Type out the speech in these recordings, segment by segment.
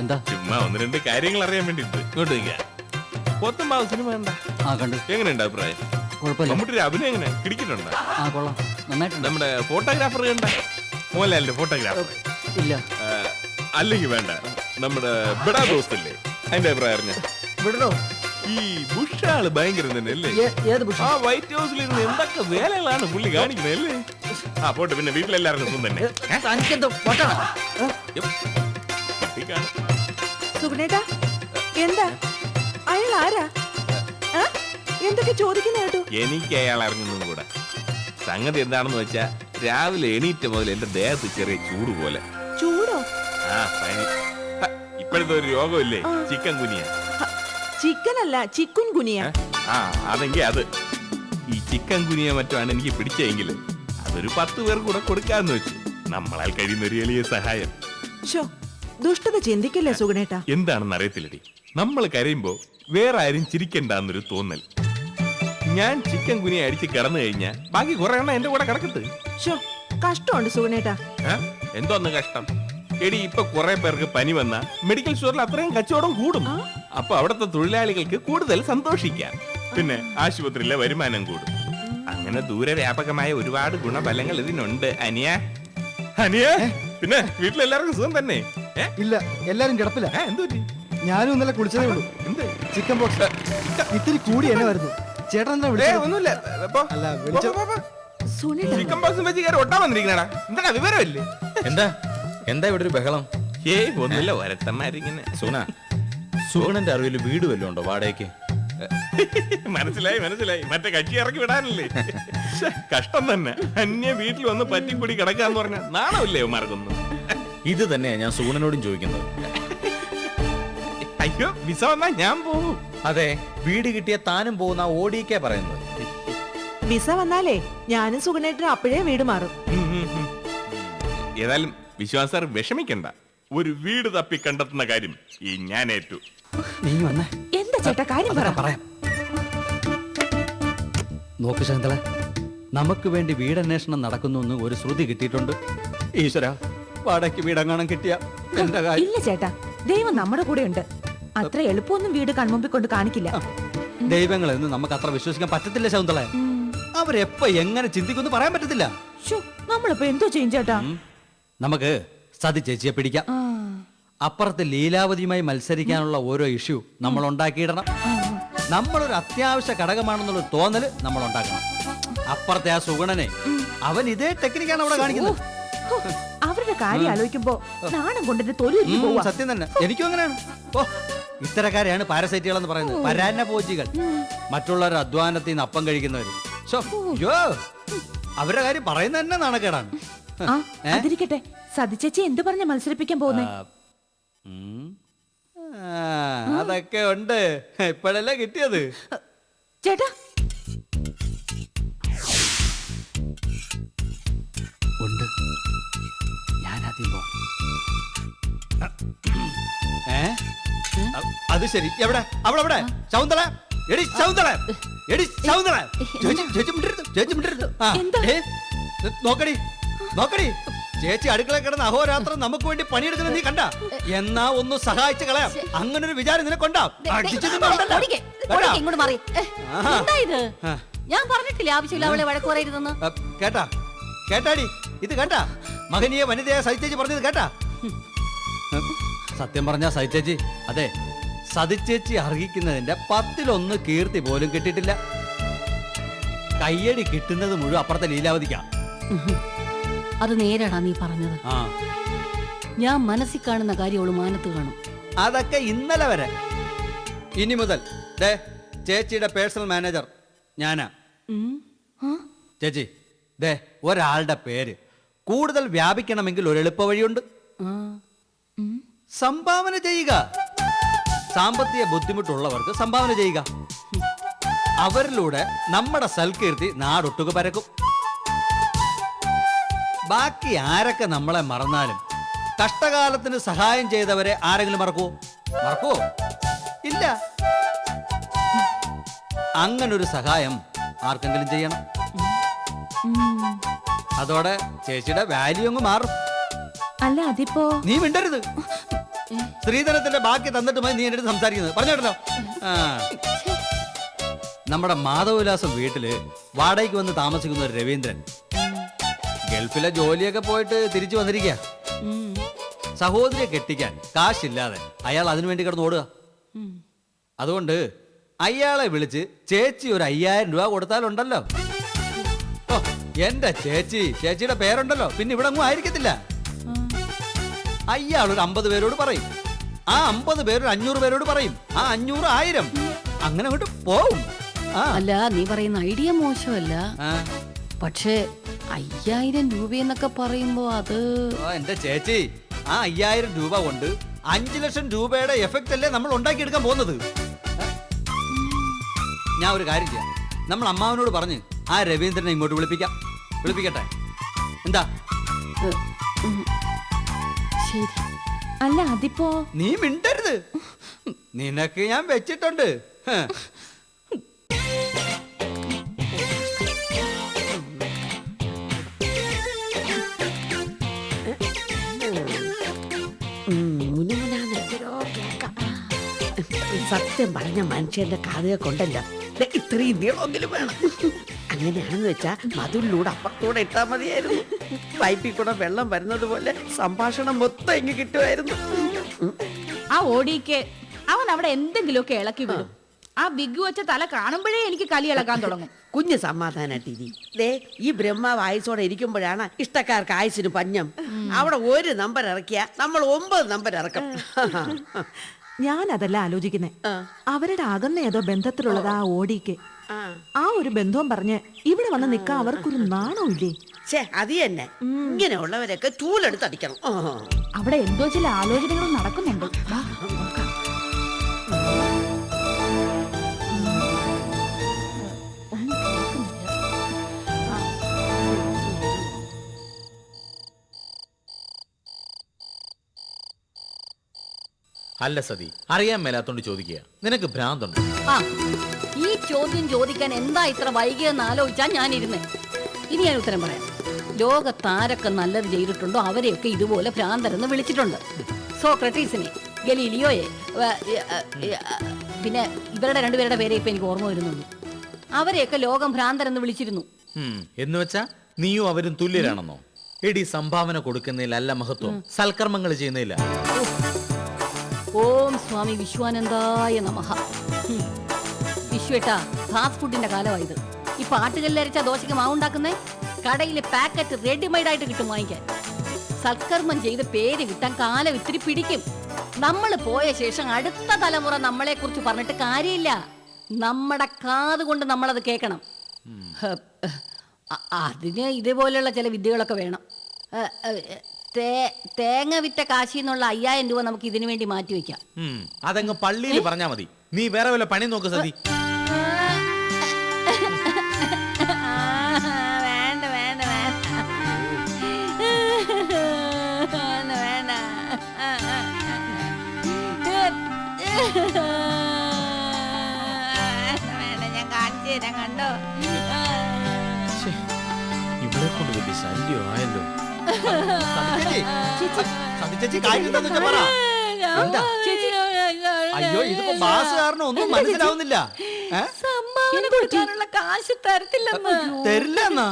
എന്താ? ചുമ്മാ ഒന്ന് രണ്ട് കാര്യങ്ങൾ അറിയാൻ വേണ്ടി ഇങ്ങോട്ട് നിൽക്കുക പോത്തമ്പാവ് സിനിമ കണ്ട? ആ കണ്ടു. എങ്ങനെയുണ്ട് അഭിപ്രായം? കുഴപ്പമില്ല. നമ്മുടെ അഭിനയം എങ്ങനെ? കിടിക്കുന്നുണ്ട് ആ കൊള്ളാം. നന്നായിട്ടുണ്ട്. നമ്മുടെ ഫോട്ടോഗ്രാഫർ കണ്ട? മോഹൻലാലിന്റെ ഫോട്ടോഗ്രാഫർ. ഇല്ല. അല്ലെങ്കിൽ വേണ്ട. നമ്മുടെ ബിടാ ദോസ്തല്ലേ? അതിന്റെ അഭിപ്രായം അറിഞ്ഞ? വിടണോ ഈ ബുഷാൾ ഭയങ്കര തന്നെ അല്ലേ ഏത് ബുഷ്? ആ വൈറ്റ് ഹൗസിൽ ഇരുന്ന് എന്തൊക്കെ വേലകളാണ് പുള്ളി കാണിക്കുന്നത് അല്ലേ? ആ പോട്ട് പിന്നെ വീട്ടിലെല്ലാവർക്കും സുഖം തന്നെ? തനിക്കെന്തോ പൊട്ടണോ. സുഗുണേട്ടാ എന്താ? അയാൾ ആരാ? ആ? എന്തൊക്കെ ചോദിക്കുന്ന കേട്ടു? എനിക്ക് അയാൾ അറിഞ്ഞൊന്നും കൂടെ. സംഗതി എന്താണെന്ന് വെച്ചാ രാവിലെ എണീറ്റ മുതൽ എന്റെ ദേഹത്ത് ചെറിയ ചൂട് പോലെ. ചൂടോ? ആ പനി. ഹ, ഇപ്പോഴത്തെ ഒരു രോഗമില്ലേ? ആ. ചിക്കൻ കുനിയ ചിക്കൻ അല്ല ചിക്കുൻ കുനിയ ആ അതെങ്കിൽ അത്. ഈ ചിക്കൻ കുനിയ മറ്റുമാണ് എനിക്ക് പിടിച്ചെങ്കിൽ അതൊരു പത്ത് പേർ കൂടെ കൊടുക്കാന്ന് വെച്ച്. നമ്മളാൽ കഴിയുന്ന ഒരു എളിയ സഹായം. ദുഷ്ടത ചിന്തിക്കല്ലേ സുഗുണേട്ടാ? എന്താണെന്ന് അറിയത്തില്ലടി. നമ്മൾ കരയുമ്പോ വേറെ ആരും ചിരിക്കണ്ടെന്നൊരു തോന്നൽ. ഞാൻ ചിക്കൻ കുനി അടിച്ച് കിടന്നു കഴിഞ്ഞാ ബാക്കി കുറെ എണ്ണ എന്റെ കൂടെ കിടക്കത്ത് കഷ്ടമുണ്ട് സുഗുണേട്ടാ? എന്തോന്ന് കഷ്ടം? എടി ഇപ്പൊ കുറെ പേർക്ക് പനി വന്ന മെഡിക്കൽ സ്റ്റോറിൽ അത്രയും കച്ചവടം കൂടും. അപ്പൊ അവിടുത്തെ തൊഴിലാളികൾക്ക് കൂടുതൽ സന്തോഷിക്കാം. പിന്നെ ആശുപത്രിയിലെ വരുമാനം കൂടും. അങ്ങനെ ദൂരവ്യാപകമായ ഒരുപാട് ഗുണഫലങ്ങൾ ഇതിനുണ്ട്. അനിയ? അനിയ? പിന്നെ വീട്ടിലെല്ലാവർക്കും സുഖം തന്നെ? ഏ? ഇല്ല എല്ലാരും കിടപ്പില്ല. ഏ, എന്ത് പറ്റി? ഞാനും ഇന്നലെ കുളിച്ചതേ ഉള്ളൂ. എന്ത്? ചിക്കൻ ബോക്സ് ഇത്തിരി കൂടി എന്നെ വരുന്നു. ചേട്ടൻ എന്താ ഏ, വിളിച്ചത് ഒന്നുമില്ല. പോ. അല്ല, പോ, വിളിച്ച- പോ, പോ, പോ. സുനിത. ചിക്കൻ ബോക്സും വെച്ച് കയറി ഒട്ടാൻ വന്നിരിക്കണടാ. എന്താ വിവരമില്ലേ? എന്താ? എന്താ ഇവിടെ ഒരു ബഹളം? ഏയ് ഒന്നുമില്ല. ഒരത്തന്മാരിങ്ങനെ സൂന സൂണന്റെ അറിവിൽ വീട് വല്ലതും ഉണ്ടോ വാടകയ്ക്ക്? മനസ്സിലായി മനസ്സിലായി. മറ്റേ കക്ഷി ഇറക്കി വിടാനല്ലേ? കഷ്ടം തന്നെ. അന്യ വീട്ടിൽ വന്ന് പറ്റിക്കൂടി കിടക്കാന്ന് പറഞ്ഞ നാണമില്ലേ മാർക്കൊന്നും ഇത് തന്നെയാ ഞാൻ സൂണനോടും ചോദിക്കുന്നത്. അയ്യോ വിസ വന്നാ ഞാൻ പോവും. അതെ വീട് കിട്ടിയ താനും പോകുന്ന ഓടിക്കെ പറയുന്നത്. വിസ വന്നാലേ ഞാനും സുഗുണേട്ടനും അപ്പോഴേ വീട് മാറും. ഏതായാലും വിശ്വാസർ വിഷമിക്കണ്ട. ഒരു വീട് തപ്പി കണ്ടെത്തുന്ന കാര്യം ഈ ഞാൻ ഏറ്റു നീ വന്നേ. എന്താ ചേട്ടാ കാര്യം പറ. പറയാം. നോക്ക് ശാന്തള നമുക്ക് വേണ്ടി വീടന്വേഷണം നടക്കുന്നു എന്ന് ഒരു ശ്രുതി കിട്ടിയിട്ടുണ്ട്. ഈശ്വര വാടകയ്ക്ക് വീടങ്ങാണം കിട്ടിയ എന്റെ കാര്യം. ഇല്ല ചേട്ടാ ദൈവം നമ്മുടെ കൂടെ ഉണ്ട്. അത്ര എളുപ്പമൊന്നും വീട് കൺമുമ്പിൽ കൊണ്ട് കാണിക്കില്ല. ദൈവങ്ങളെന്ന് നമുക്ക് അത്ര വിശ്വസിക്കാൻ പറ്റത്തില്ല ശകുന്തളെ അവരെപ്പോ എങ്ങനെ ചിന്തിക്കുമെന്ന് പറയാൻ പറ്റത്തില്ല. നമ്മളിപ്പോ എന്തോ ചെയ്യും ചേട്ടാ? നമുക്ക് സതി ചേച്ചിയെ പിടിക്കാം. അപ്പുറത്ത് ലീലാവതിയുമായി മത്സരിക്കാനുള്ള ഓരോ ഇഷ്യൂ നമ്മൾ ഉണ്ടാക്കിയിടണം. നമ്മളൊരു അത്യാവശ്യ ഘടകമാണെന്നുള്ള തോന്നൽ നമ്മൾ ഉണ്ടാക്കണം അപ്പുറത്തെ ആ സുഗുണനെ. അവൻ ഇതേ ടെക്നിക്കാണ് അവിടെ കാണിക്കുന്നത്. അവരുടെ കാര്യം ആലോചിക്കുമ്പോ നാണം കൊണ്ടിട്ട് തൊലി സത്യം തന്നെ. എനിക്കും അങ്ങനെയാണ്. ഓ ഇത്തരക്കാരെയാണ് പാരസൈറ്റുകൾ എന്ന് പറയുന്നത് പരാന്ന പോജികൾ മറ്റുള്ളവരുടെ അധ്വാനത്തിൽ നിന്ന് അപ്പം കഴിക്കുന്നവര്. അവരുടെ കാര്യം പറയുന്ന തന്നെ നാണക്കേടാണ്? അതിരിക്കട്ടെ. സതിച്ചേച്ചി എന്ത് പറഞ്ഞ മത്സരിപ്പിക്കാൻ പോകുന്നേ? അതൊക്കെ ഉണ്ട്. ഇപ്പോഴല്ലേ കിട്ടിയത്? ചേട്ടാ. ഉണ്ട്. ഏ? അത് ശരി. എവിടെ? അവിടെ അവിടെ ശൗന്തള. എടി ശൗന്തള. എടി ശൗന്തള. ചേച്ചി ചേച്ചി മിണ്ടരുത്. ചേച്ചി മിണ്ടരുത്. ആ, എന്താ? ഏ, നോക്കടി. നോക്കടി. ചേച്ചി അടുക്കള കിടന്ന് അഹോരാത്രം നമുക്ക് വേണ്ടി പണിയെടുക്കുന്നത് നീ കണ്ട? എന്നാ ഒന്ന് സഹായിച്ചു കളയാം. അങ്ങനെ ഒരു വിചാരം നിനക്കൊണ്ടാ ഇങ്ങോട്ട് മാറി. എന്താ ഇത്. ഞാൻ പറഞ്ഞിട്ടില്ല ആവശ്യമില്ല അവളെ വഴക്ക് പറയരുതെന്ന്? അ, കേട്ടാ? കേട്ടാടി. ഇത് കേട്ടാ മകനീയ വനിതയെ സഹിച്ചേച്ചി പറഞ്ഞത് കേട്ടാ. സത്യം പറഞ്ഞ സഹിച്ചേച്ചി അതെ സതിച്ചേച്ചി അർഹിക്കുന്നതിന്റെ പത്തിലൊന്ന് കീർത്തി പോലും കിട്ടിയിട്ടില്ല. കയ്യടി കിട്ടുന്നത് മുഴുവൻ അപ്പുറത്തെ ലീലാവതിക്കാ. അത് നേരാടാ നീ പറഞ്ഞത്. ഞാൻ മനസ്സിൽ കാണുന്ന കാര്യം അവൾ മാനത്ത് കാണും. അതൊക്കെ ഇന്നലെ വരെ. ഇനി മുതൽ ദേ ചേച്ചിയുടെ പേഴ്സണൽ മാനേജർ ഞാനാ. ഉം. ആ? ചേച്ചി ദേ ഒരാളുടെ പേര്. കൂടുതൽ വ്യാപിക്കണമെങ്കിൽ ഒരു എളുപ്പ വഴിയുണ്ട്. ആ. ഉം. സംഭാവന ചെയ്യുക. സാമ്പത്തിക ബുദ്ധിമുട്ടുള്ളവർക്ക് സംഭാവന ചെയ്യുക. അവരിലൂടെ നമ്മുടെ സൽകീർത്തി നാടൊട്ടുക പരക്കും. ബാക്കി ആരൊക്കെ നമ്മളെ മറന്നാലും കഷ്ടകാലത്തിന് സഹായം ചെയ്തവരെ ആരെങ്കിലും മറക്കുവോ? മറക്കുവോ? ഇല്ല. അങ്ങനൊരു സഹായം ആർക്കെങ്കിലും ചെയ്യണം. അതോടെ ചേച്ചിയുടെ വാല്യൂ അങ്ങ് മാറും. അല്ല അതിപ്പോ നീ മിണ്ടരുത്. സ്ത്രീധനത്തിന്റെ ബാക്കി തന്നിട്ട് മതി നീ എന്റെ അടുത്ത് സംസാരിക്കുന്നത്. പറഞ്ഞോ. ആ. നമ്മുടെ മാധവവിലാസം വീട്ടിൽ വാടകയ്ക്ക് വന്ന് താമസിക്കുന്ന ഒരു രവീന്ദ്രൻ. ഗൾഫിലെ ജോലിയൊക്കെ പോയിട്ട് തിരിച്ചു വന്നിരിക്കുക. സഹോദരിയെ കെട്ടിക്കാൻ കാശില്ലാതെ അയാൾ അതിനു വേണ്ടി കിടന്ന് ഓടുക. അതുകൊണ്ട് അയാളെ വിളിച്ച് ചേച്ചി ഒരു അയ്യായിരം രൂപ കൊടുത്താലുണ്ടല്ലോ. ഓ എന്റെ ചേച്ചി ചേച്ചിയുടെ പേരുണ്ടല്ലോ. പിന്നെ ഇവിടെ ഒന്നും ആയിരിക്കത്തില്ല. അയാൾ ഒരു അമ്പത് പേരോട് പറയും. ആ അമ്പത് പേര് അഞ്ഞൂറ് പേരോട് പറയും. ആ അഞ്ഞൂറ് ആയിരം. അങ്ങനെ അങ്ങോട്ട് പോവും. അല്ല നീ പറയുന്ന ഐഡിയ മോശമല്ല. പക്ഷേ അയ്യായിരം രൂപയെന്നൊക്കെ പറയുമ്പോ അത് ആ, എന്റെ ചേച്ചി? ആ അയ്യായിരം രൂപ കൊണ്ട് അഞ്ചു ലക്ഷം രൂപയുടെ എഫക്റ്റ് അല്ലേ നമ്മൾ ഉണ്ടാക്കിയെടുക്കാൻ പോകുന്നത്? ഏ? ഞാൻ ഒരു കാര്യം ചെയ്യാം. നമ്മൾ അമ്മാവനോട് പറഞ്ഞ് ആ രവീന്ദ്രനെ ഇങ്ങോട്ട് വിളിപ്പിക്കാം. വിളിപ്പിക്കട്ടെ? എന്താ? ഏ, ഉം. ശരി. അല്ല അതിപ്പോ നീ മിണ്ടരുത്. നിനക്ക് ഞാൻ വെച്ചിട്ടുണ്ട്. ഹ്. സത്യം പറഞ്ഞ മനുഷ്യന്റെ കാതുക കൊണ്ടല്ല. ഇത്രയും നീളമെങ്കിലും വേണം. അങ്ങനെയാണെന്ന് വെച്ചാ മതിലിലൂടെ അപ്പുറത്തൂടെ ഇട്ടാ മതിയായിരുന്നു. പൈപ്പിൽ കൂടെ വെള്ളം വരുന്നത് പോലെ സംഭാഷണം മൊത്തം ഇങ്ങ് കിട്ടുമായിരുന്നു. ആ ഓടിക്ക് അവൻ അവിടെ എന്തെങ്കിലുമൊക്കെ ഇളക്കി വിടും. ആ ബിഗ് വെച്ച തല കാണുമ്പോഴേ എനിക്ക് കലി ഇളക്കാൻ തുടങ്ങും. കുഞ്ഞ് സമാധാനായിട്ടിരി ദേ ഈ ബ്രഹ്മാവ് ആയുസോടെ ഇരിക്കുമ്പോഴാണ് ഇഷ്ടക്കാർക്ക് ആയുസിന് പഞ്ഞം. അവിടെ ഒരു നമ്പർ ഇറക്കിയ നമ്മൾ ഒമ്പത് നമ്പർ ഇറക്കും. ഞാൻ അതല്ല ആലോചിക്കുന്നേ അവരുടെ അകന്ന ഏതോ ബന്ധത്തിലുള്ളതാ ആ ഓടിക്ക്. ആ. ഒരു ബന്ധവും പറഞ്ഞ് ഇവിടെ വന്ന് നിക്കാൻ അവർക്കൊരു നാണമില്ലേ ഛേ അത് തന്നെ. ഇങ്ങനെയുള്ളവരൊക്കെ ചൂലെടുത്ത് അടിക്കണം. അവിടെ എന്തോ ചില ആലോചനകളും നടക്കുന്നുണ്ട്. അല്ല സതി അറിയാൻ മേലാത്തോണ്ട് ചോദിക്കുക നിനക്ക് ഭ്രാന്തുണ്ട്? ആ ഈ ചോദ്യം ചോദിക്കാൻ എന്താ ഇത്ര വൈകിയെന്ന് ആലോചിച്ചാ ഞാനിരുന്നേ. ഇനി ഞാൻ ഉത്തരം പറയാം. ലോകത്താരൊക്കെ നല്ലത് ചെയ്തിട്ടുണ്ടോ അവരെയൊക്കെ ഇതുപോലെ ഭ്രാന്തരെന്ന് വിളിച്ചിട്ടുണ്ട്. സോക്രട്ടീസിനെ ഗലീലിയോയെ വ- ഏ, ഏ, പിന്നെ ഇവരുടെ രണ്ടുപേരുടെ പേരെ ഇപ്പൊ എനിക്ക് ഓർമ്മ വരുന്നുണ്ട്. അവരെയൊക്കെ ലോകം ഭ്രാന്തരെന്ന് വിളിച്ചിരുന്നു. ഉം, എന്ന് വെച്ചാ നീയും അവരും തുല്യരാണെന്നോ? എടി സംഭാവന കൊടുക്കുന്നതിലല്ല മഹത്വം. സൽക്കർമ്മങ്ങൾ ചെയ്യുന്നതില്ല ഓം സ്വാമി വിശ്വാനന്ദായ നമഃ. വിശ്വേട്ട ഫാസ്റ്റ് ഫുഡിന്റെ കാലമായത് ഈ പാട്ടുകളിലരച്ച ദോശയ്ക്ക് മാവുണ്ടാക്കുന്നേ കടയിലെ പാക്കറ്റ് റെഡിമെയ്ഡ് ആയിട്ട് കിട്ടും വാങ്ങിക്കാൻ. സൽക്കർമ്മം ചെയ്ത് പേര് കിട്ടാൻ കാലം ഇത്തിരി പിടിക്കും. നമ്മൾ പോയ ശേഷം അടുത്ത തലമുറ നമ്മളെ കുറിച്ച് പറഞ്ഞിട്ട് കാര്യമില്ല. നമ്മുടെ കാത് കൊണ്ട് നമ്മളത് കേൾക്കണം. അതിന് ഇതേപോലെയുള്ള ചില വിദ്യകളൊക്കെ വേണം. തേങ്ങ വിറ്റ കാശി എന്നുള്ള അയ്യായിരം രൂപ നമുക്ക് ഇതിനു വേണ്ടി മാറ്റി വെക്കാം. അതങ്ങ് പള്ളിയിൽ പറഞ്ഞാ മതി. നീ വേറെ വല്ല പണി നോക്ക് സതി. വേണ്ട വേണ്ട വേണ്ട. വേണ്ട വേണ്ട വേണ്ട ഞാൻ കാണിച്ചു തരാം കണ്ടോ ഇവിടെ കൊണ്ട് വലിയ ചേച്ചി, സതി ചേച്ചി കാര്യം എന്താന്ന് വെച്ചാ പറ. എന്താ? അയ്യോ ഇതിപ്പോ ബാസ് കാരണം ഒന്നും മനസ്സിലാവുന്നില്ല. ഏ? സമ്മാനം കൊടുക്കാനുള്ള കാശ് തരത്തില്ലെന്ന്. തരില്ല എന്നാ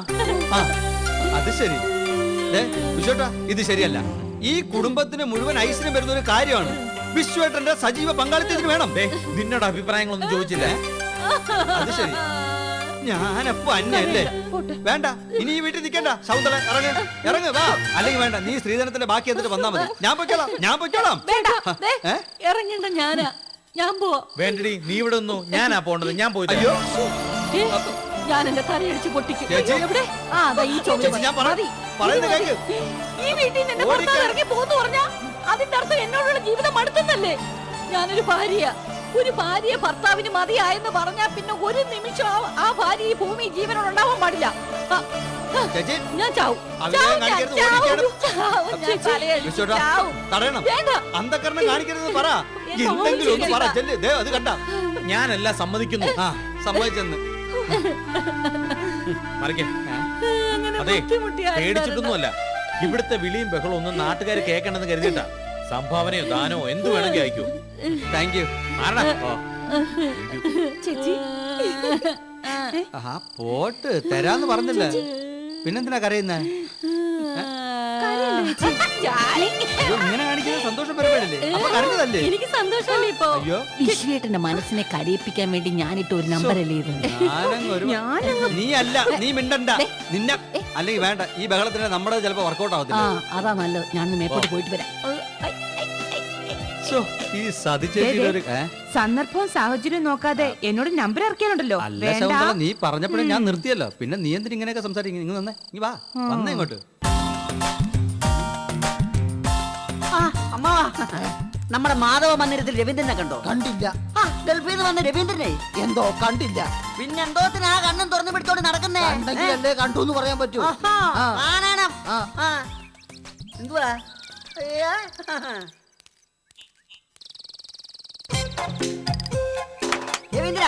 ആ അത് ശരി. ദേ, വിശ്വേട്ടാ ഇത് ശരിയല്ല. ഈ കുടുംബത്തിന് മുഴുവൻ ഐശ്വര്യം വരുന്ന ഒരു കാര്യമാണ്. വിശ്വേട്ടന്റെ സജീവ പങ്കാളിത്തത്തിന് വേണം. ദേ, നിന്നോട് അഭിപ്രായങ്ങളൊന്നും ചോദിച്ചില്ല. അത് ശരി. ഞാനപ്പോ അന്യല്ലേ വേണ്ട ഇനി ഈ വീട്ടിൽ നിൽക്കണ്ട. സൗന്ദര്യ ഇറങ്ങ്. ഇറങ്ങ് വാ. അല്ലെങ്കിൽ വേണ്ട നീ സ്ത്രീധനത്തിന്റെ ബാക്കി എന്നിട്ട് വന്നാ മതി. ഞാൻ പൊയ്ക്കോളാം ഞാൻ പൊയ്ക്കോളാം. വേണ്ട. ദേ, ഏ? ഇറങ്ങണ്ട ഞാനാ. ഞാൻ പോവാ. വേണ്ടടി നീ ഇവിടെ ഒന്നു ഞാനാ പോണ്ടത് ഞാൻ പോയി അയ്യോ. ഞാൻ എന്റെ തലയടിച്ച് പൊട്ടിക്കും. എവിടെ? ആ അതാ ഈ. ഈ വീട്ടിൽ നിന്ന്. ഇറങ്ങി പോന്ന് പറഞ്ഞാ അതിന്റെ അർത്ഥം എന്നോടുള്ള ജീവിതം മടുത്തുന്നല്ലേ ഞാനൊരു ഭാര്യ ഒരു ഭാര്യ ഭർത്താവിന് മതിയായെന്ന് പറഞ്ഞാൽ പിന്നെ ഒരു നിമിഷം ആ- ഭാര്യ ഈ ഭൂമി ജീവനോട് ഉണ്ടാവാൻ പാടില്ല. ആ, ആ, ചേച്ചി. ഞാൻ ചാവും. അഭിനയം ചാവും ഞാൻ, കാണിക്കരുത്, ചാവും. ചാവും. ഞാൻ, തലയടിച്ച് വിശ്വേട്ടാ ചാവും. തടയണം. വേണ്ട. അന്ധക്കരണം കാണിക്കരുതെന്ന് പറ. എന്നെ എന്തെങ്കിലും ഒന്ന് പറ. ഓടിച്ചിരിക്കണ്ട. ചെല്ല്. ദേ അത് കണ്ട. ഞാനെല്ലാം സമ്മതിക്കുന്നു. ആ സമ്മതിച്ചെന്ന്. മറിക്കേ. അങ്ങനെ അതെ ബുദ്ധിമുട്ടിയായിരുന്നു പേടിച്ചിട്ടൊന്നുമല്ല. ഇവിടുത്തെ വിളിയും ബഹളവും ഒന്നും നാട്ടുകാർ കേൾക്കണമെന്ന് കരുതിയിട്ടാ. സംഭാവനയോ ദാനോ എന്ത് വേണമെങ്കിൽ അയക്കൂ. താങ്ക് യു ചേച്ചി. ആ പോട്ട് തരാന്ന് പറഞ്ഞില്ല? പിന്നെന്തിനാ കരയുന്നേ? അയ്യോ, ഇങ്ങനെ കാണിക്കുന്നത് സന്തോഷം പരിപാടിയല്ലേ? അപ്പൊ കരഞ്ഞതല്ലേ? എനിക്ക് സന്തോഷമല്ലേ ഇപ്പൊ? അയ്യോ. വിശ്വേട്ടന്റെ മനസ്സിനെ കരയിപ്പിക്കാൻ വേണ്ടി ഞാനിട്ട് ഒരു നമ്പറല്ലേ ഇത് ഞാനങ്ങ് ഒരു- നീ അല്ല നീ മിണ്ടണ്ട. നിന്നെ അല്ലെങ്കിൽ വേണ്ട. ഈ ബഹളത്തിന് നമ്മുടെ ചിലപ്പോ വർക്കൗട്ട് ആവത്തില്ല. അതാ നല്ലത്. ഞാൻ മേപ്പോട്ട് പോയിട്ട് വരാം. ഈ സതിച്ചേച്ചിയുടെ ഒരു ഏ? സന്ദർഭവും സാഹചര്യവും നോക്കാതെ എന്നോട് നമ്പർ ഇറക്കാനുണ്ടല്ലോ അല്ല വേണ്ട. ശകുന്തള നീ പറഞ്ഞപ്പോഴേ ഞാൻ നിർത്തിയല്ലോ. പിന്നെ നീ എന്തിനാ ഇങ്ങനെയൊക്കെ സംസാരിക്കുന്നു നിങ്ങൾ വന്നേ. വാ. വന്നേ ഇങ്ങോട്ട്. ആ, അമ്മാവാ നമ്മുടെ മാധവ മന്ദിരത്തിൽ രവീന്ദ്രനെ കണ്ടോ? കണ്ടില്ല. ആ, ഗൾഫിൽ നിന്ന് വന്ന രവീന്ദ്രനെ. എന്തോ? കണ്ടില്ല. പിന്നെ പിന്നെന്തോത്തിനാ കണ്ണും തുറന്നു പിടിച്ചോണ്ട് നടക്കുന്നേ? കണ്ടെങ്കിൽ അല്ലേ കണ്ടു എന്ന് പറയാൻ പറ്റൂ. ആഹാ, ആ. കാണണം ആ. ആ. എന്തുവാ? അയ്യാ. രവീന്ദ്ര.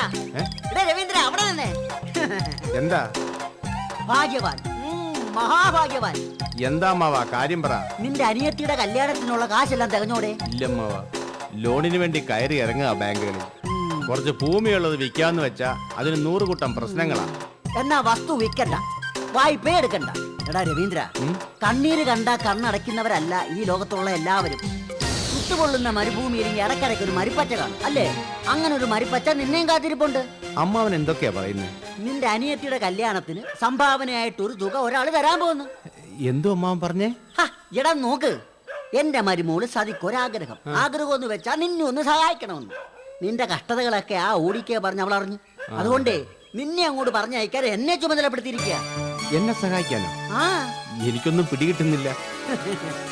എടേ രവീന്ദ്ര അവിടെ നിന്നേ. എന്താ? ഭാഗ്യവാൻ. ഉം, മഹാഭാഗ്യവാൻ. എന്താ അമ്മാവ കാര്യം പറ. നിന്റെ അനിയത്തിയുടെ കല്യാണത്തിനുള്ള കാശെല്ലാം തികഞ്ഞോടെ? ഇല്ലമ്മാവ ലോണിന് വേണ്ടി കയറി ഇറങ്ങുക ബാങ്കുകളിൽ. കുറച്ച് ഭൂമിയുള്ളത് വിൽക്കാന്ന് വെച്ചാ അതിന് നൂറ് കൂട്ടം പ്രശ്നങ്ങളാണ് എന്നാ വസ്തു വിൽക്കണ്ട. വായ്പ എടുക്കണ്ട. എടാ രവീന്ദ്ര കണ്ണീര് കണ്ട കണ്ണടയ്ക്കുന്നവരല്ല ഈ ലോകത്തുള്ള എല്ലാവരും. ചുട്ടുപൊള്ളുന്ന മരുഭൂമിയിൽ ഇടക്കിടയ്ക്ക് ഒരു മരിപ്പച്ച കാണും അല്ലേ? അങ്ങനെ ഒരു മരിപ്പച്ച നിന്നെയും കാത്തിരിപ്പുണ്ട്. അമ്മാവൻ എന്തൊക്കെയാ പറയുന്നത് നിന്റെ അനിയത്തിയുടെ കല്യാണത്തിന് സംഭാവനയായിട്ട് ഒരു തുക ഒരാൾ തരാൻ പോകുന്നു. എന്തോ അമ്മാവൻ പറഞ്ഞേ? ഹ, എടാ നോക്ക്. എന്റെ മരുമോൾ സതിക്കൊരാഗ്രഹം. ആഗ്രഹം എന്ന് വെച്ചാ നിന്നെ ഒന്ന് സഹായിക്കണമെന്ന്. നിന്റെ കഷ്ടതകളൊക്കെ ആ ഓടിക്കേ പറഞ്ഞ് അവൾ അറിഞ്ഞു അതുകൊണ്ടേ നിന്നെ അങ്ങോട്ട് പറഞ്ഞയക്കാൻ എന്നെ ചുമതലപ്പെടുത്തിയിരിക്കുക എന്നെ സഹായിക്കാനോ? ആ. എനിക്കൊന്നും പിടികിട്ടുന്നില്ല.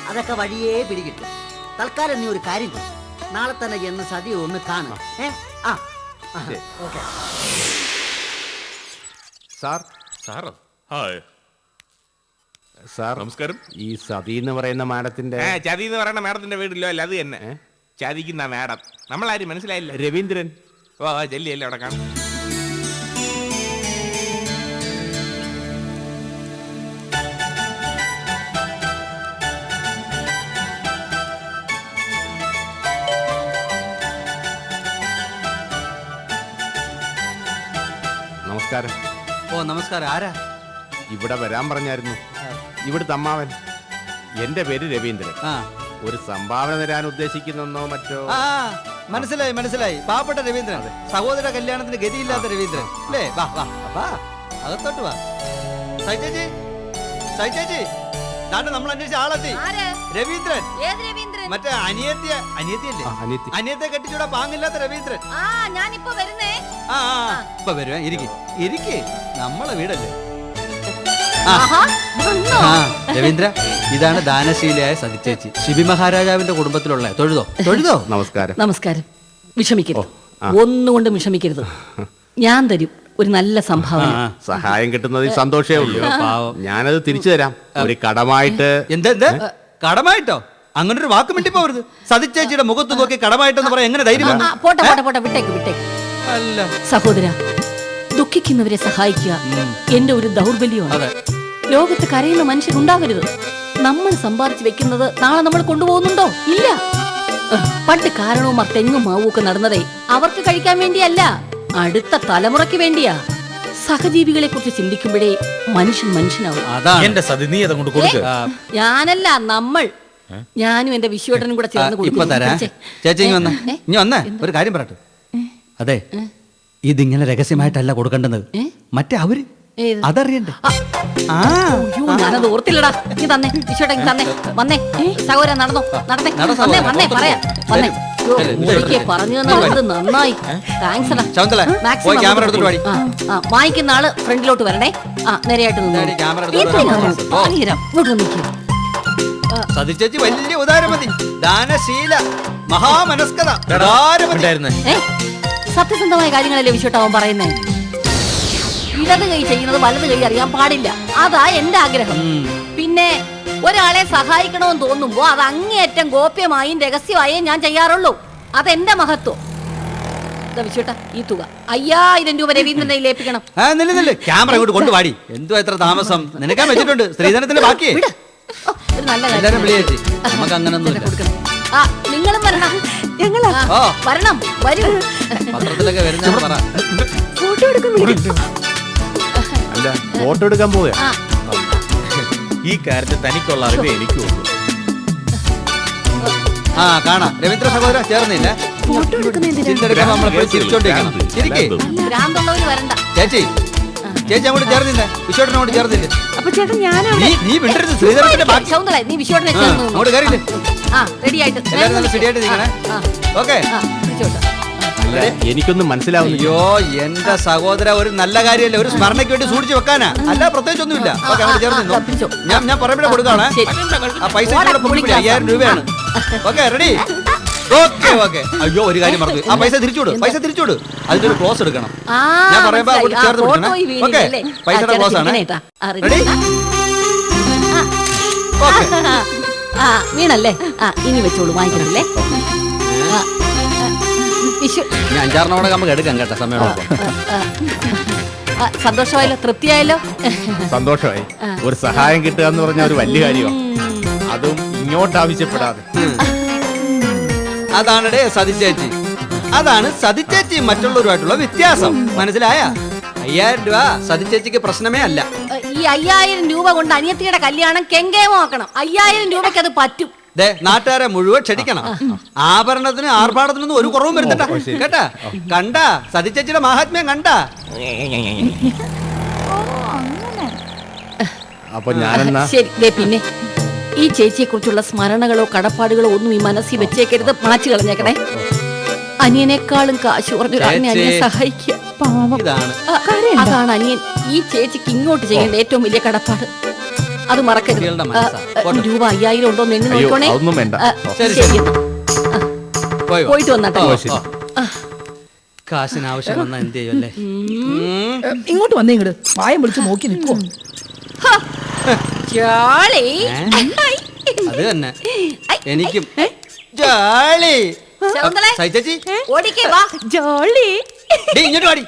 അതൊക്കെ വഴിയേ പിടികിട്ടും. തൽക്കാലം നീ ഒരു കാര്യം ചെയ്യ്. നാളെ തന്നെ എന്ന് സതി ഒന്ന് കാണാം ഏ? ആ. ആ, ശരി. ഓക്കെ. സാർ. സാറോ ഹായ്. സാർ നമസ്കാരം. ഈ സതി എന്ന് പറയുന്ന മാഡത്തിന്റെ ആ ചതി എന്ന് പറയുന്ന മാഡത്തിന്റെ വീടില്ലോ അല്ല അത് തന്നെ. ചതിക്കുന്ന മാഡം. നമ്മളാരും മനസ്സിലായില്ല. രവീന്ദ്രൻ. ഓ ജല്ലി അല്ലേ അവിടെ കാണും നമസ്കാരം. ഓ നമസ്കാരം. ആരാ? ഇവിടെ വരാൻ പറഞ്ഞായിരുന്നു. ഇവിടുത്തെ അമ്മാവൻ. എന്റെ പേര് രവീന്ദ്രൻ. ആ. ഒരു സംഭാവന തരാൻ ഉദ്ദേശിക്കുന്നെന്നോ മറ്റോ? ആ മനസ്സിലായി മനസ്സിലായി. പാവപ്പെട്ട രവീന്ദ്രൻ. സഹോദര കല്യാണത്തിന് ഗതിയില്ലാത്ത രവീന്ദ്രൻ. അല്ലേ? വാ വാ. വാ അകത്തോട്ട് വാ. സൈചേച്ചി സൈചേച്ചി ദാണ്ട് നമ്മൾ അന്വേഷിച്ച ആളെത്തി. രവീന്ദ്രൻ. ഏത് രവീന്ദ്രൻ മറ്റേ അനിയത്തിയ അനിയത്തിയല്ലേ? ആ, അനിയത്തി. അനിയത്തെ കെട്ടിച്ചൂടാ പാങ്ങില്ലാത്ത രവീന്ദ്രൻ. ആ ഞാനിപ്പോ വരുന്നേ. ആ ആ ആ. ഇപ്പൊ വരുവേ. ഇരിക്കി. ഇരിക്കി. നമ്മളെ വീടല്ലേ? ആഹാ വന്നോ? ആ രവീന്ദ്ര ഇതാണ് ദാനശീലയായ സതിച്ചേച്ചി ശിബി മഹാരാജാവിന്റെ കുടുംബത്തിലുള്ള തൊഴുതോ? തൊഴുതോ? നമസ്കാരം. നമസ്കാരം. വിഷമിക്കരുത്. ഒന്നുകൊണ്ടും വിഷമിക്കരുത്. ഞാൻ തരും ഒരു നല്ല സംഭാവന. ആ, സഹായം കിട്ടുന്നതിൽ സന്തോഷമേ ഉള്ളൂ. പാവം. ഞാനത് തിരിച്ചു തരാം. ഒരു കടമായിട്ട് എന്ത് എന്ത്? കടമായിട്ടോ? അങ്ങനെ ഒരു വാക്ക് മിണ്ടി പോകരുത് സതിച്ചേച്ചിയുടെ മുഖത്ത് നോക്കി കടമായിട്ടെന്ന് പറയാൻ എങ്ങനെ ധൈര്യം വന്നു? പോട്ടെ പോട്ടെ പോട്ടെ വിട്ടേക്ക് വിട്ടേക്ക്. അല്ല. സഹോദര ദുഃഖിക്കുന്നവരെ സഹായിക്കുക എന്റെ ഒരു ദൗർബല്യമാണ്. ലോകത്ത് കരയുന്ന മനുഷ്യരുണ്ടാകരുത് നമ്മൾ സമ്പാദിച്ചു വെക്കുന്നത് നാളെ നമ്മൾ കൊണ്ടുപോകുന്നുണ്ടോ? ഇല്ല. അഹ്, പണ്ട് കാരണവുമാർ തെങ്ങും മാവും ഒക്കെ നടന്നതേ അവർക്ക് കഴിക്കാൻ വേണ്ടിയല്ല അടുത്ത തലമുറയ്ക്ക് വേണ്ടിയാ. സഹജീവികളെ കുറിച്ച് ചിന്തിക്കുമ്പോഴേ മനുഷ്യൻ മനുഷ്യനാവും. അതാണ്. എന്റെ സതി നീ അതങ്ങോട്ട് കൊടുക്ക്. ഞാനല്ല നമ്മൾ. ഞാനും എന്റെ വിശ്വേട്ടനും കൂടെ ചേർന്ന് ഇപ്പൊ. തരാ. ചേച്ചി ഇങ്ങ് വന്നേ? ഇനി വന്നേ. ഒരു കാര്യം പറയട്ടെ. അതെ ഇതിങ്ങനെ രഹസ്യമായിട്ടല്ല കൊടുക്കേണ്ടത്? മറ്റേ അവർ? അതറിയണ്ടേ? ആ, ഞാനത് ഓർത്തില്ലടാ. നീ തന്നെ വിശ്വേട്ടൻ തന്നെ. വന്നേ. സഹോദര നടന്നോ? നടന്നേ. നട സഹോദരാ, വന്നേ വന്നേ പുറത്തോട്ട് പറയാം. പോ. വന്നേ. അയ്യോ, ശരി, ഒരിക്കൽ പറഞ്ഞു തന്നത് നന്നായി. താങ്ക്സ് എടാ. ശകുന്തള, പോയി ക്യാമറ ആ, വാങ്ങിക്കുന്ന ആൾ ഫ്രണ്ടിലോട്ട് വരണേ. ആ നേരെയായിട്ട് നിന്നോ. നേരെ ക്യാമറ എടുത്തോണ്ട്. ഇങ്ങോട്ട് നിൽക്കൂ സതിച്ചേച്ചി വലിയ ഉദാരമതി. ദാനശീല മഹാമനസ്കത ഉദാരമതി. സത്യസന്ധമായ കാര്യങ്ങളല്ലേ വിശ്വട്ടാവൻ പറയുന്നേ? ഇടത് കൈ ചെയ്യുന്നത് വലത് കൈ അറിയാൻ പാടില്ല. അതാ എന്റെ ആഗ്രഹം. പിന്നെ ഒരാളെ സഹായിക്കണമെന്ന് തോന്നുമ്പോ അത് അങ്ങേയറ്റം ഗോപ്യമായും രഹസ്യമായും ഞാൻ ചെയ്യാറുള്ളൂ. അതെന്റെ മഹത്വം. ഈ തുക. അയ്യായിരം രൂപ രവീന്ദ്രനെ ലേപ്പിക്കണം. ക്യാമറ ഇങ്ങോട്ട് കൊണ്ടുപാടി എന്തുവാ എത്ര താമസം. നിനക്കാൻ വെച്ചിട്ടുണ്ട്. സ്ത്രീധനത്തിന്റെ ബാക്കി. ഒരു നല്ല. എല്ലാരും നമുക്ക് അങ്ങനൊന്നുമില്ല ആ നിങ്ങളും വരണം. ഞങ്ങളാ? ഓ. വരണം. വരൂ. പത്രത്തിലൊക്കെ വരുന്ന പറ. ഫോട്ടോ എടുക്കാൻ വിളിക്കും. അല്ല ഫോട്ടോ എടുക്കാൻ പോവുക ആ. ഈ കാര്യത്തിൽ തനിക്കുള്ള അറിവ് എനിക്കുള്ളൂ ആ കാണാം. രവീന്ദ്ര സഹോദര ചേർന്നില്ല? ഫോട്ടോ നമ്മൾ പോയി ചിരിച്ചോണ്ടിരിക്കണം. ചിരിക്കേ. ഭ്രാന്തുള്ളവര് വരണ്ട. ചേച്ചി ചേച്ചി അങ്ങോട്ട് ചേർന്നില്ല? വിശ്വട്ടൻ അങ്ങോട്ട് അപ്പൊ ചേട്ടൻ ഞാനാ നീ നീ വിണ്ടരുത് ശ്രീധരത്തിന്റെ ബാക്കി ശൗന്തള നീ വിഷുവോട്ടിനെ ആ, അങ്ങോട്ട് കയറിയില്ലേ? ആ റെഡി ആയിട്ട് എല്ലാവരും നല്ല ശരിയായിട്ട് നിൽക്കണേ ഓക്കെ. ആ വിളിച്ചോട്ടെ. അല്ല എനിക്കൊന്നും മനസ്സിലാവുന്നില്ല. അയ്യോ എന്റെ സഹോദര ഒരു നല്ല കാര്യമല്ല? ഒരു സ്മരണയ്ക്ക് വേണ്ടി സൂക്ഷിച്ചു വെക്കാനാ. അല്ല പ്രത്യേകിച്ച് ഒന്നുമില്ല ഓക്കെ അങ്ങോട്ട് ചേർന്ന് ആ, ആ, പിടിച്ചോ. ഞാൻ ഞാൻ പറയുമ്പോഴേ കൊടുക്കാണേ ശരി. ആ പൈസ ഓടാ, കൂടെ പൊക്കിപ്പിടി. പൊളിക്കാം. അയ്യായിരം രൂപയാണ്. Okay ready. Okay okay. അയ്യോ ഒരു കാര്യം മറന്നു. ആ പൈസ തിരിച്ചുവിട്. പൈസ തിരിച്ചുവിട്. അതിന്റെ ഒരു ക്ലോസ് എടുക്കണം. ആ, ഞാൻ പറയുമ്പോ. അങ്ങോട്ട് ചേർത്ത് ഓക്കെ പൈസ ഓക്കേ. പൈസയുടെ ക്ലോസ് ആണ്. ആ, റെഡി ആ വീണല്ലേ? ആ ഇനി വെച്ചോളൂ വാങ്ങിക്കണല്ലേ? ഞാൻ അഞ്ചാറിനോടെ നമുക്ക് എടുക്കാം കേട്ടോ സമയം ആ, സന്തോഷമായല്ലോ? തൃപ്തിയായല്ലോ? സന്തോഷമായി. ഒരു സഹായം കിട്ടുക എന്ന് പറഞ്ഞ ഒരു വലിയ കാര്യമാണ് അതും ഇങ്ങോട്ട് ആവശ്യപ്പെടാതെ. അതാണടേ സതിച്ചേച്ചി അതാണ് സതിച്ചേച്ചി മറ്റുള്ളവരുമായിട്ടുള്ള വ്യത്യാസം. മനസ്സിലായ? അയ്യായിരം രൂപ സതിച്ചേച്ചിക്ക് പ്രശ്നമേ അല്ല. ഈ അയ്യായിരം രൂപ കൊണ്ട് അനിയത്തിയുടെ കല്യാണം കെങ്കേമാക്കണം അയ്യായിരം രൂപയ്ക്ക് അത് പറ്റും. ദേ നാട്ടുകാരെ മുഴുവൻ ക്ഷണിക്കണം. ആഭരണത്തിനും ആർഭാടത്തിനൊന്നും ഒരു കുറവും വരുത്തണ്ട. കേട്ടാ? കണ്ട? സതിച്ചേച്ചിയുടെ മഹാത്മ്യം കണ്ട? അപ്പൊ ഞാനെന്നാ? ശരി ദേ പിന്നെ. ഈ ചേച്ചിയെ കുറിച്ചുള്ള സ്മരണകളോ കടപ്പാടുകളോ ഒന്നും ഈ മനസ്സിൽ വെച്ചേക്കരുത്. മാച്ചു കളഞ്ഞേക്കണേ. അനിയനേക്കാളും കാശ് കുറഞ്ഞൊരു അനിയനെ ഇതാണ്. അതാണ് അനിയൻ. ഈ ചേച്ചിക്ക് ഇങ്ങോട്ട് ചെയ്യേണ്ട ഏറ്റവും വലിയ കടപ്പാട്. അത് മറക്കരുത്. കുട്ടികളുടെ ആ, മനസ്സാ. ആ, പോട്ടെ. രൂപ അയ്യായിരം ഉണ്ടോ എന്ന് എണ്ണി അയ്യോ നോക്കണേ അതൊന്നും വേണ്ട. ആ, ശരി, ശരി. ശരി. എന്നാ. പോയി? പോയിട്ട് വന്നാട്ടെ ഓ, ഓ, ശരി. കാശിന് ആവശ്യം വന്നാ എന്ത് ചെയ്യും അല്ലേ? ഉം. ഇങ്ങോട്ട് വന്നേ ഇങ്ങോട്ട് വായം വിളിച്ച് നോക്കി നിൽക്കുവോ? ജോളി അത് തന്നെ. എനിക്കും ജോളി. സൈച്ചേച്ചി ഓടിക്കേ വാ. ജോളി. ഇങ്ങോട്ട് വാടി.